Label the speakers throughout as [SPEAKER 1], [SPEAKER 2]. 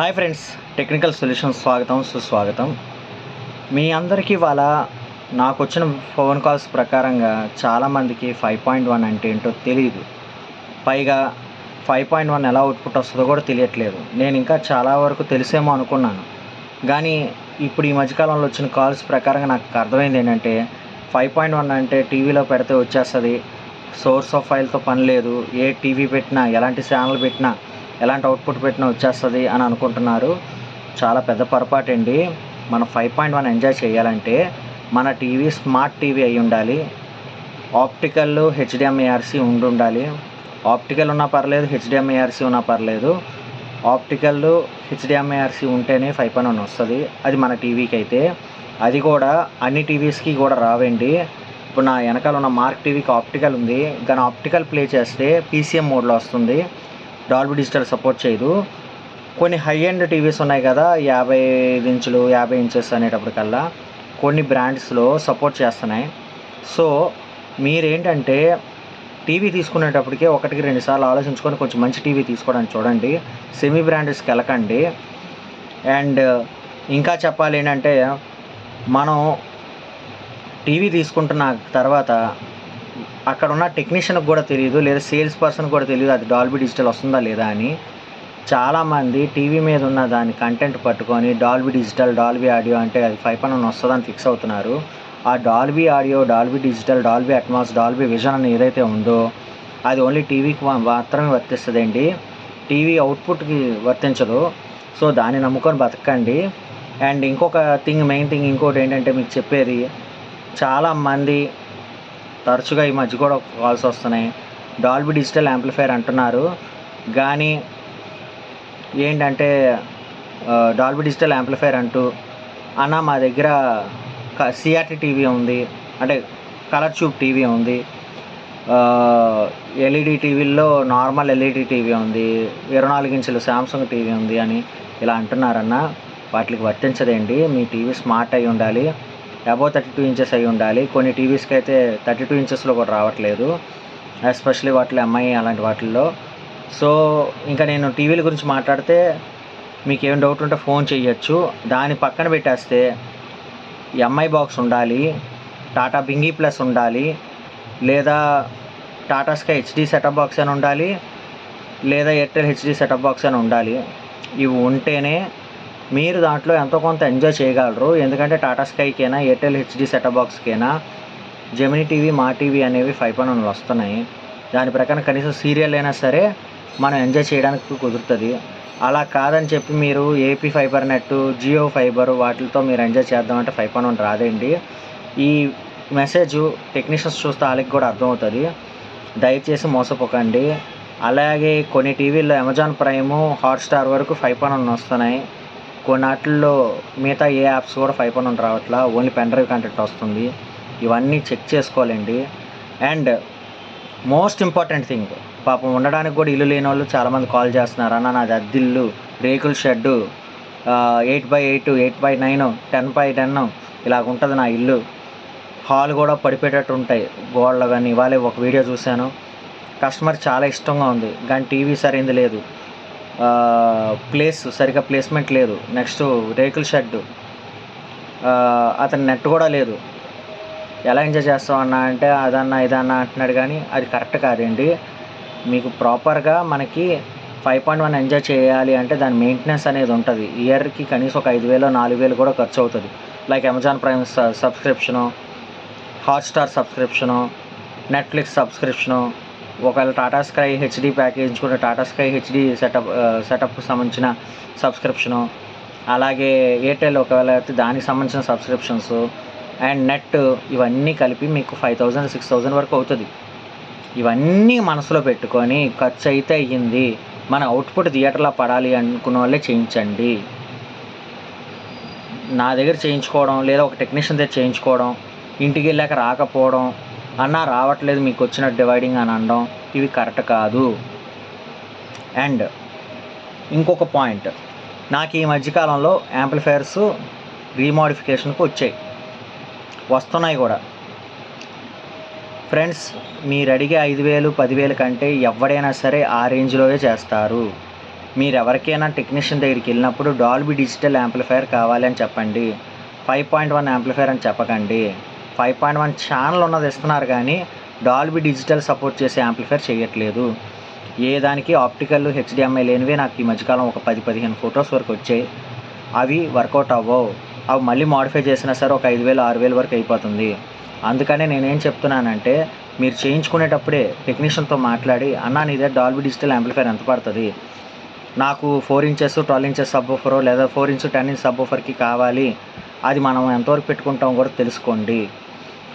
[SPEAKER 1] Hi friends technical solution స్వాగతం సుస్వాగతం. మీ అందరికీ ఇవాళ నాకు వచ్చిన ఫోన్ కాల్స్ ప్రకారంగా చాలామందికి ఫైవ్ పాయింట్ వన్ అంటే ఏంటో తెలియదు పైగా ఫైవ్ పాయింట్ వన్ ఎలా అవుట్పుట్ వస్తుందో కూడా తెలియట్లేదు. నేను ఇంకా చాలా వరకు తెలిసేమో అనుకున్నాను. కానీ ఇప్పుడు ఈ మధ్యకాలంలో వచ్చిన కాల్స్ ప్రకారంగా నాకు అర్థమైంది ఏంటంటే ఫైవ్ పాయింట్ వన్ అంటే టీవీలో పెడితే వచ్చేస్తుంది. సోర్స్ ఆఫ్ ఫైల్తో పని లేదు. ఏ టీవీ పెట్టినా ఎలాంటి ఛానల్ పెట్టినా ఎలాంటి అవుట్పుట్ పెట్టినా వచ్చేస్తుంది అని అనుకుంటున్నారు. చాలా పెద్ద పొరపాటు అండి. మనం ఫైవ్ పాయింట్ వన్ ఎంజాయ్ చేయాలంటే మన టీవీ స్మార్ట్ టీవీ అయి ఉండాలి. ఆప్టికల్ హెచ్డిఎంఏఆర్సి ఉండి ఉండాలి ఆప్టికల్ ఉన్నా పర్లేదు హెచ్డిఎంఏఆర్సి ఉన్నా పర్లేదు. ఆప్టికల్ హెచ్డిఎంఏఆర్సి ఉంటేనే ఫైవ్ పాయింట్ వన్ వస్తుంది. అది మన టీవీకి అయితే. అది కూడా అన్ని టీవీస్కి కూడా రావండి. ఇప్పుడు నా వెనకాల ఉన్న మార్క్ టీవీకి ఆప్టికల్ ఉంది. కానీ ఆప్టికల్ ప్లే చేస్తే పీసీఎం మోడ్లో వస్తుంది. డాల్బీ డిజిటల్ సపోర్ట్ చేయదు. కొన్ని హై ఎండ్ టీవీస్ ఉన్నాయి కదా యాభై ఐదు ఇంచులు యాభై ఇంచెస్ అనేటప్పటికల్లా కొన్ని బ్రాండ్స్లో సపోర్ట్ చేస్తున్నాయి. సో మీరేంటంటే టీవీ తీసుకునేటప్పటికే ఒకటికి రెండు సార్లు ఆలోచించుకొని కొంచెం మంచి టీవీ తీసుకోవడానికి చూడండి. సెమీ బ్రాండెస్కి వెళ్ళకండి. అండ్ ఇంకా చెప్పాలి ఏంటంటే మనం టీవీ తీసుకుంటున్న తర్వాత అక్కడ ఉన్న టెక్నీషియన్కి కూడా తెలియదు లేదా సేల్స్ పర్సన్ కూడా తెలియదు అది డాల్బీ డిజిటల్ వస్తుందా లేదా అని. చాలామంది టీవీ మీద ఉన్న దాని కంటెంట్ పట్టుకొని డాల్బీ డిజిటల్ డాల్బీ ఆడియో అంటే అది ఫైవ్ పన్ వస్తుందని ఫిక్స్ అవుతున్నారు. ఆ Dolby audio Dolby digital Dolby Atmos Dolby vision అని ఏదైతే ఉందో అది ఓన్లీ టీవీకి మాత్రమే వర్తిస్తుందండి. టీవీ అవుట్పుట్కి వర్తించదు. సో దాన్ని నమ్ముకొని బతకండి. అండ్ ఇంకొక థింగ్ మెయిన్ థింగ్ ఇంకోటి ఏంటంటే మీకు చెప్పేది చాలామంది తరచుగా ఈ మధ్య కూడా కాల్స్ వస్తున్నాయి. డాల్బీ డిజిటల్ యాంప్లిఫైర్ అంటున్నారు. కానీ ఏంటంటే డాల్బీ డిజిటల్ యాంప్లిఫైర్ అంటూ అన్న మా దగ్గర సిఆర్టీ టీవీ ఉంది. అంటే కలర్ ట్యూబ్ టీవీ ఉంది. ఎల్ఈడి టీవీల్లో నార్మల్ ఎల్ఈడి టీవీ ఉంది. ఇరవై నాలుగు ఇంచులు శాంసంగ్ టీవీ ఉంది అని ఇలా అంటున్నారన్న వాటికి వర్తించదండి. మీ టీవీ స్మార్ట్ అయి ఉండాలి. అబౌవ్ థర్టీ టూ ఇంచెస్ అయి ఉండాలి. కొన్ని టీవీస్కి అయితే థర్టీ టూ ఇంచెస్లో కూడా రావట్లేదు. ఎస్పెషల్లీ వాటిలో ఎంఐ అలాంటి వాటిల్లో. సో ఇంకా నేను టీవీల గురించి మాట్లాడితే మీకు ఏం డౌట్ ఉంటే ఫోన్ చేయొచ్చు దాని పక్కన పెట్టేస్తే ఎంఐ బాక్స్ ఉండాలి. టాటా బింగీ ప్లస్ ఉండాలి. లేదా Tata Sky HD setup box అని ఉండాలి. లేదా ఎయిర్టెల్ హెచ్డి సెటప్ బాక్స్ అని ఉండాలి. ఇవి ఉంటేనే మీరు దాంట్లో ఎంతో కొంత ఎంజాయ్ చేయగలరు. ఎందుకంటే టాటా స్కైకైనా ఎయిర్టెల్ హెచ్డి సెటప్ బాక్స్కైనా జెమినీ టీవీ మా టీవీ అనేవి ఫైవ్ పాయింట్ వన్ వస్తున్నాయి. దాని ప్రకారం కనీసం సీరియల్ అయినా సరే మనం ఎంజాయ్ చేయడానికి కుదురుతుంది. అలా కాదని చెప్పి మీరు AP fibre net Jio fibre వాటితో మీరు ఎంజాయ్ చేద్దామంటే ఫైవ్ పాయింట్ వన్ రాదండి. ఈ మెసేజ్ టెక్నీషియన్స్ చూస్తే వాళ్ళకి కూడా అర్థమవుతుంది. దయచేసి మోసపోకండి. అలాగే కొన్ని టీవీల్లో అమెజాన్ ప్రైము హాట్స్టార్ వరకు ఫైవ్ పాయింట్ వన్ వస్తున్నాయి. కొన్నాటిల్లో మిగతా ఏ యాప్స్ కూడా ఫైవ్ పాయింట్ రావట్లా ఓన్లీ పెన్ డ్రైవ్ కంటెంట్ వస్తుంది. ఇవన్నీ చెక్ చేసుకోవాలండి. అండ్ మోస్ట్ ఇంపార్టెంట్ థింగ్ పాపం ఉండడానికి కూడా ఇల్లు లేని వాళ్ళు చాలామంది కాల్ చేస్తున్నారు. అన్న నాది అద్దిల్లు రేకుల shed eight by eight eight by nine ten by ten ఇలాగ ఉంటుంది నా ఇల్లు. హాల్ కూడా పడిపోయేటట్టు ఉంటాయి. గోడలు కానీ ఇవాళ ఒక వీడియో చూశాను. కస్టమర్ చాలా ఇష్టంగా ఉంది. కానీ టీవీ సరైంది లేదు. ప్లేస్ సరిగ్గా ప్లేస్మెంట్ లేదు. నెక్స్ట్ రేకుల షెడ్ అతని నెట్ కూడా లేదు. ఎలా ఎంజాయ్ చేస్తాం అన్న అంటే అదన్నా ఇదన్నా అంటున్నాడు కానీ అది కరెక్ట్ కాదండి. మీకు ప్రాపర్గా మనకి ఫైవ్ పాయింట్ వన్ ఎంజాయ్ చేయాలి అంటే దాని మెయింటెనెన్స్ అనేది ఉంటుంది. ఇయర్కి కనీసం ఒక ఐదు వేలు నాలుగు వేలు కూడా ఖర్చు అవుతుంది. Like Amazon Prime subscription Hotstar subscription Netflix subscription ఒకవేళ టాటా స్కై హెచ్డి ప్యాకేజ్ కూడా టాటా స్కై హెచ్డి సెటప్ సెటప్కి సంబంధించిన సబ్స్క్రిప్షను అలాగే ఎయిర్టెల్ ఒకవేళ అయితే దానికి సంబంధించిన సబ్స్క్రిప్షన్స్ అండ్ నెట్ ఇవన్నీ కలిపి మీకు ఫైవ్ థౌజండ్ సిక్స్ థౌజండ్ వరకు అవుతుంది. ఇవన్నీ మనసులో పెట్టుకొని ఖర్చు అయితే అయ్యింది. మన అవుట్పుట్ థియేటర్లో పడాలి అనుకున్న వాళ్ళే చేయించండి. నా దగ్గర చేయించుకోవడం లేదా ఒక టెక్నీషియన్ దగ్గర చేయించుకోవడం ఇంటికి వెళ్ళాక రాకపోవడం అన్న రావట్లేదు మీకు వచ్చిన డివైడింగ్ అని అనడం ఇవి కరెక్ట్ కాదు. అండ్ ఇంకొక పాయింట్ నాకు ఈ మధ్యకాలంలో యాంప్లిఫైర్స్ రీమాడిఫికేషన్కి వచ్చాయి. వస్తున్నాయి కూడా. ఫ్రెండ్స్ మీరు అడిగే ఐదు వేలు పదివేలు కంటే ఎవడైనా సరే ఆ రేంజ్లోనే చేస్తారు. మీరు ఎవరికైనా టెక్నీషియన్ దగ్గరికి వెళ్ళినప్పుడు డాల్బీ డిజిటల్ యాంప్లిఫైయర్ కావాలి అని చెప్పండి. ఫైవ్ పాయింట్ వన్ యాంప్లిఫైయర్ అని చెప్పకండి. ఫైవ్ పాయింట్ వన్ ఛానల్ ఉన్నది ఇస్తున్నారు కానీ డాల్బీ డిజిటల్ సపోర్ట్ చేసే యాంప్లిఫైర్ చేయట్లేదు. ఏ దానికి ఆప్టికల్ హెచ్డిఎంఐ లేనివే నాకు ఈ మధ్యకాలం ఒక పది పదిహేను ఫొటోస్ వరకు వచ్చాయి. అవి వర్కౌట్ అవ్వవు. అవి మళ్ళీ మాడిఫై చేసినా సరే ఒక ఐదు వేలు ఆరు వేలు వరకు అయిపోతుంది. అందుకనే నేనేం చెప్తున్నానంటే మీరు చేయించుకునేటప్పుడే టెక్నీషియన్తో మాట్లాడి అన్నా నీదే డాల్బీ డిజిటల్ యాంప్లిఫైర్ ఎంత పడుతుంది? నాకు four inches twelve inches subwoofer లేదా ఫోర్ ఇంచ్ టెన్ ఇంచ్ సబ్ ఓఫర్కి కావాలి. అది మనం ఎంతవరకు పెట్టుకుంటాం కూడా తెలుసుకోండి.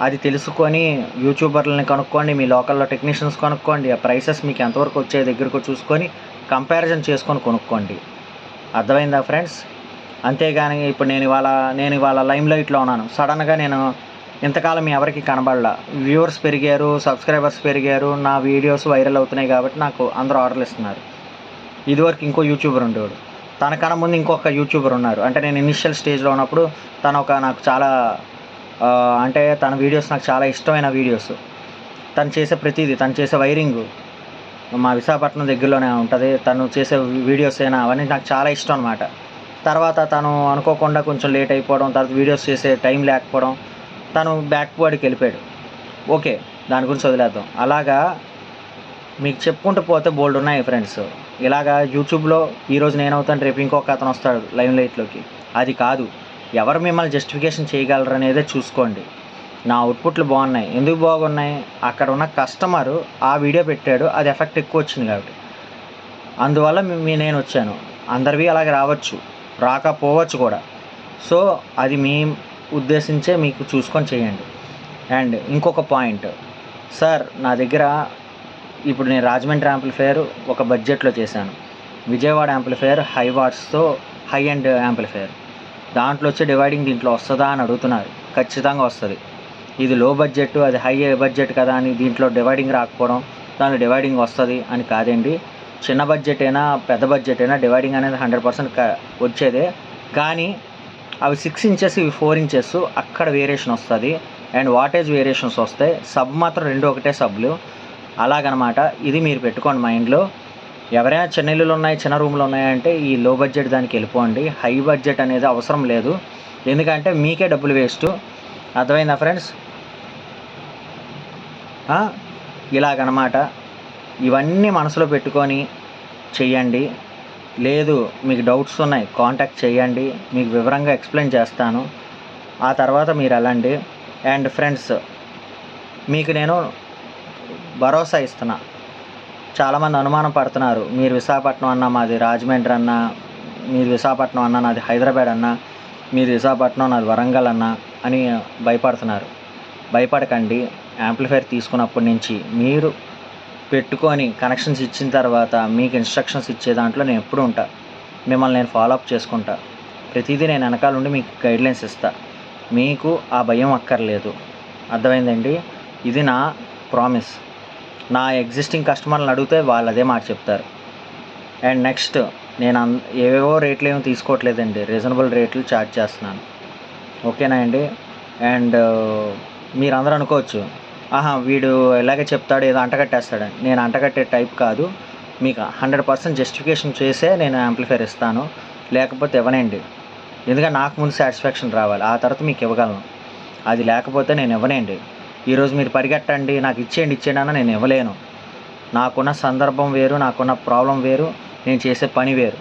[SPEAKER 1] అది తెలుసుకొని యూట్యూబర్లని కనుక్కోండి మీ లోకల్లో టెక్నీషియన్స్ కనుక్కోండి ఆ ప్రైసెస్ మీకు ఎంతవరకు వచ్చే దగ్గరకు చూసుకొని కంపారిజన్ చేసుకొని కొనుక్కోండి. అర్థమైందా ఫ్రెండ్స్? అంతేగాని ఇప్పుడు నేను ఇవాళ నేను ఇవాళ లైమ్లైట్లో ఉన్నాను. సడన్గా నేను ఇంతకాలం ఎవరికి కనబడలా. వ్యూవర్స్ పెరిగారు సబ్స్క్రైబర్స్ పెరిగారు నా వీడియోస్ వైరల్ అవుతున్నాయి కాబట్టి నాకు అందరూ ఆర్డర్లు ఇస్తున్నారు. ఇదివరకు ఇంకో యూట్యూబర్ ఉండేవాడు. తనకన్నా ముందు ఇంకొక యూట్యూబర్ ఉన్నారు. అంటే నేను ఇనిషియల్ స్టేజ్లో ఉన్నప్పుడు తను ఒక నాకు చాలా అంటే తన వీడియోస్ నాకు చాలా ఇష్టమైన వీడియోస్. తను చేసే ప్రతిదీ తను చేసే వైరింగ్ మా విశాఖపట్నం దగ్గరలోనే ఉంటుంది. తను చేసే వీడియోస్ అయినా అవన్నీ నాకు చాలా ఇష్టం అనమాట తర్వాత తను అనుకోకుండా కొంచెం లేట్ అయిపోవడం తర్వాత వీడియోస్ చేసే టైం లేకపోవడం తను బ్యాక్వర్డ్కి వెళ్ళిపోయాడు. ఓకే దాని గురించి వదిలేద్దాం. అలాగా మీకు చెప్పుకుంటూ పోతే బోల్డ్ ఉన్నాయి ఫ్రెండ్స్. ఇలాగా యూట్యూబ్లో ఈరోజు నేనవుతాను రేపు ఇంకొక అతను వస్తాడు లైవ్ లైట్లోకి. అది కాదు. ఎవరు మిమ్మల్ని జస్టిఫికేషన్ చేయగలరు అనేదే చూసుకోండి. నా అవుట్పుట్లు బాగున్నాయి. ఎందుకు బాగున్నాయి? అక్కడ ఉన్న కస్టమరు ఆ వీడియో పెట్టాడు. అది ఎఫెక్ట్ ఎక్కువ వచ్చింది కాబట్టి. అందువల్ల మీ- మీ నేను వచ్చాను. అందరివి అలాగే రావచ్చు. రాకపోవచ్చు కూడా. సో అది మీ ఉద్దేశించే మీకు చూసుకొని చేయండి. అండ్ ఇంకొక పాయింట్. సార్ నా దగ్గర ఇప్పుడు నేను రాజమండ్రి యాంప్లిఫైయర్ ఒక బడ్జెట్లో చేశాను. విజయవాడ యాంప్లిఫైయర్ హై వాట్స్తో హై అండ్ యాంప్లిఫైయర్ దాంట్లో వచ్చే డివైడింగ్ దీంట్లో వస్తుందా అని అడుగుతున్నారు. ఖచ్చితంగా వస్తుంది. ఇది లో బడ్జెట్ అది హై బడ్జెట్ కదా అని దీంట్లో డివైడింగ్ రాకపోవడం దాని డివైడింగ్ వస్తుంది అని కాదండి. చిన్న బడ్జెట్ అయినా పెద్ద బడ్జెట్ అయినా డివైడింగ్ అనేది హండ్రెడ్ పర్సెంట్ వచ్చేదే. కానీ అవి సిక్స్ ఇంచెస్ ఇవి ఫోర్ ఇంచెస్ అక్కడ వేరియేషన్ వస్తుంది. అండ్ వాటేజ్ వేరియేషన్స్ వస్తాయి. సబ్ మాత్రం రెండు ఒకటే సబ్లు అలాగనమాట. ఇది మీరు పెట్టుకోండి మైండ్లో ఎవరైనా చిన్న ఇల్లులు ఉన్నాయి చిన్న రూమ్లు ఉన్నాయంటే ఈ లో బడ్జెట్ దానికి వెళ్ళిపోండి. హై బడ్జెట్ అనేది అవసరం లేదు. ఎందుకంటే మీకే డబ్బులు వేస్ట్. అర్థమైందా ఫ్రెండ్స్ ఇలాగనమాట. ఇవన్నీ మనసులో పెట్టుకొని చెయ్యండి. లేదు మీకు డౌట్స్ ఉన్నాయి కాంటాక్ట్ చేయండి మీకు వివరంగా ఎక్స్ప్లెయిన్ చేస్తాను. ఆ తర్వాత మీరు వెళ్ళండి. అండ్ ఫ్రెండ్స్ మీకు నేను భరోసా ఇస్తున్నా. చాలామంది అనుమానం పడుతున్నారు. మీరు విశాఖపట్నం అన్న మాది రాజమండ్రి అన్న మీరు విశాఖపట్నం అన్న నాది హైదరాబాద్ అన్న మీరు విశాఖపట్నం నాది వరంగల్ అన్న అని భయపడుతున్నారు. భయపడకండి. యాంప్లిఫైర్ తీసుకున్నప్పటి నుంచి మీరు పెట్టుకొని కనెక్షన్స్ ఇచ్చిన తర్వాత మీకు ఇన్స్ట్రక్షన్స్ ఇచ్చే దాంట్లో నేను ఎప్పుడు ఉంటా. మిమ్మల్ని నేను ఫాలో అప్ చేసుకుంటా. ప్రతిదీ నేను వెనకాల ఉండి మీకు గైడ్లైన్స్ ఇస్తా. మీకు ఆ భయం అక్కర్లేదు. అర్థమైందండి? ఇది నా ప్రామిస్ నా ఎగ్జిస్టింగ్ కస్టమర్లను అడిగితే వాళ్ళు అదే మాట చెప్తారు. అండ్ నెక్స్ట్ నేను అన్ ఏవేవో రేట్లు ఏమి తీసుకోవట్లేదండి. రీజనబుల్ రేట్లు ఛార్జ్ చేస్తున్నాను. ఓకేనా అండి? అండ్ మీరందరూ అనుకోవచ్చు ఆహా వీడు ఇలాగే చెప్తాడు ఏదో అంటగట్టేస్తాడని. నేను అంటగట్టే టైప్ కాదు. మీకు హండ్రెడ్ పర్సెంట్ జస్టిఫికేషన్ చేసే నేను యాంప్లిఫైర్ ఇస్తాను. లేకపోతే ఇవ్వనండి. ఎందుకంటే నాకు ముందు సాటిస్ఫాక్షన్ రావాలి. ఆ తర్వాత మీకు ఇవ్వగలను. అది లేకపోతే నేను ఇవ్వనండి. ఈరోజు మీరు పరిగెట్టండి నాకు ఇచ్చేయండి ఇచ్చేయండి అన్న నేను ఇవ్వలేను. నాకున్న సందర్భం వేరు నాకున్న ప్రాబ్లం వేరు నేను చేసే పని వేరు.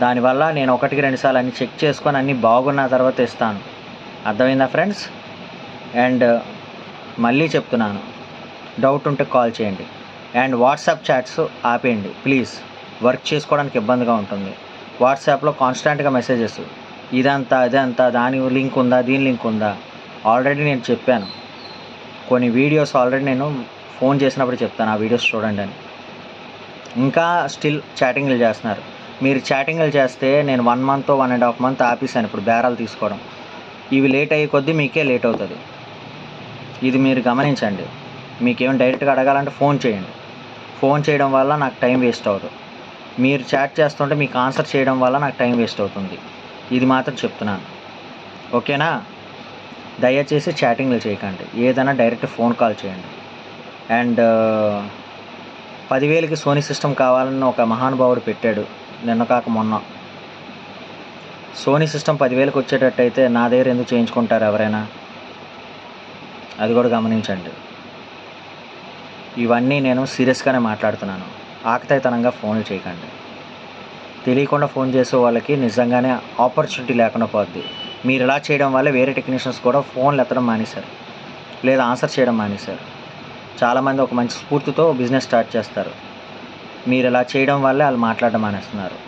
[SPEAKER 1] దానివల్ల నేను ఒకటికి రెండుసార్లు అన్నీ అన్ని చెక్ చేసుకొని అన్నీ బాగున్న తర్వాత ఇస్తాను. అర్థమైందా ఫ్రెండ్స్? అండ్ మళ్ళీ చెప్తున్నాను. డౌట్ ఉంటే కాల్ చేయండి. అండ్ వాట్సాప్ చాట్స్ ఆపేయండి ప్లీజ్. వర్క్ చేసుకోవడానికి ఇబ్బందిగా ఉంటుంది. వాట్సాప్లో కాన్స్టాంట్గా మెసేజెస్. ఇదంతా అదంతా దాని లింక్ ఉందా దీని లింక్ ఉందా? ఆల్రెడీ నేను చెప్పాను. కొన్ని వీడియోస్ ఆల్రెడీ నేను ఫోన్ చేసినప్పుడు చెప్తాను ఆ వీడియోస్ చూడండి అని. ఇంకా స్టిల్ చాటింగ్లు చేస్తున్నారు. మీరు చాటింగ్లు చేస్తే నేను one month one and half month ఆపేసాను ఇప్పుడు బేరాలు తీసుకోవడం. ఇవి లేట్ అయ్యే కొద్దీ మీకే లేట్ అవుతుంది. ఇది మీరు గమనించండి. మీకేం డైరెక్ట్గా అడగాలంటే ఫోన్ చేయండి. ఫోన్ చేయడం వల్ల నాకు టైం వేస్ట్ అవుతుంది మీరు చాట్ చేస్తుంటే మీకు ఆన్సర్ చేయడం వల్ల నాకు టైం వేస్ట్ అవుతుంది. ఇది మాత్రం చెప్తున్నాను. ఓకేనా? దయచేసి చాటింగ్లు చేయకండి. ఏదైనా డైరెక్ట్ ఫోన్ కాల్ చేయండి. అండ్ పదివేలకి సోనీ సిస్టమ్ కావాలని ఒక మహానుభావుడు పెట్టాడు నిన్న కాక మొన్న. సోనీ సిస్టమ్ పదివేలకు వచ్చేటట్టయితే నా దగ్గర ఎందుకు చేయించుకుంటారు ఎవరైనా? అది కూడా గమనించండి. ఇవన్నీ నేను సీరియస్గానే మాట్లాడుతున్నాను. ఆకతాయితనంగా ఫోన్లు చేయకండి. తెలియకుండా ఫోన్ చేసే వాళ్ళకి నిజంగానే ఆపర్చునిటీ లేకుండా పోద్ది. మీరు ఇలా చేయడం వల్ల వేరే టెక్నీషియన్స్ కూడా ఫోన్లు ఎత్తడం మానేశారు. లేదా ఆన్సర్ చేయడం మానేశారు. చాలామంది ఒక మంచి స్ఫూర్తితో బిజినెస్ స్టార్ట్ చేస్తారు. మీరు ఇలా చేయడం వల్లే వాళ్ళు మాట్లాడడం మానేస్తున్నారు.